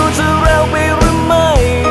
้ 爱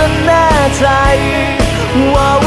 ฉันแน่ใจว่า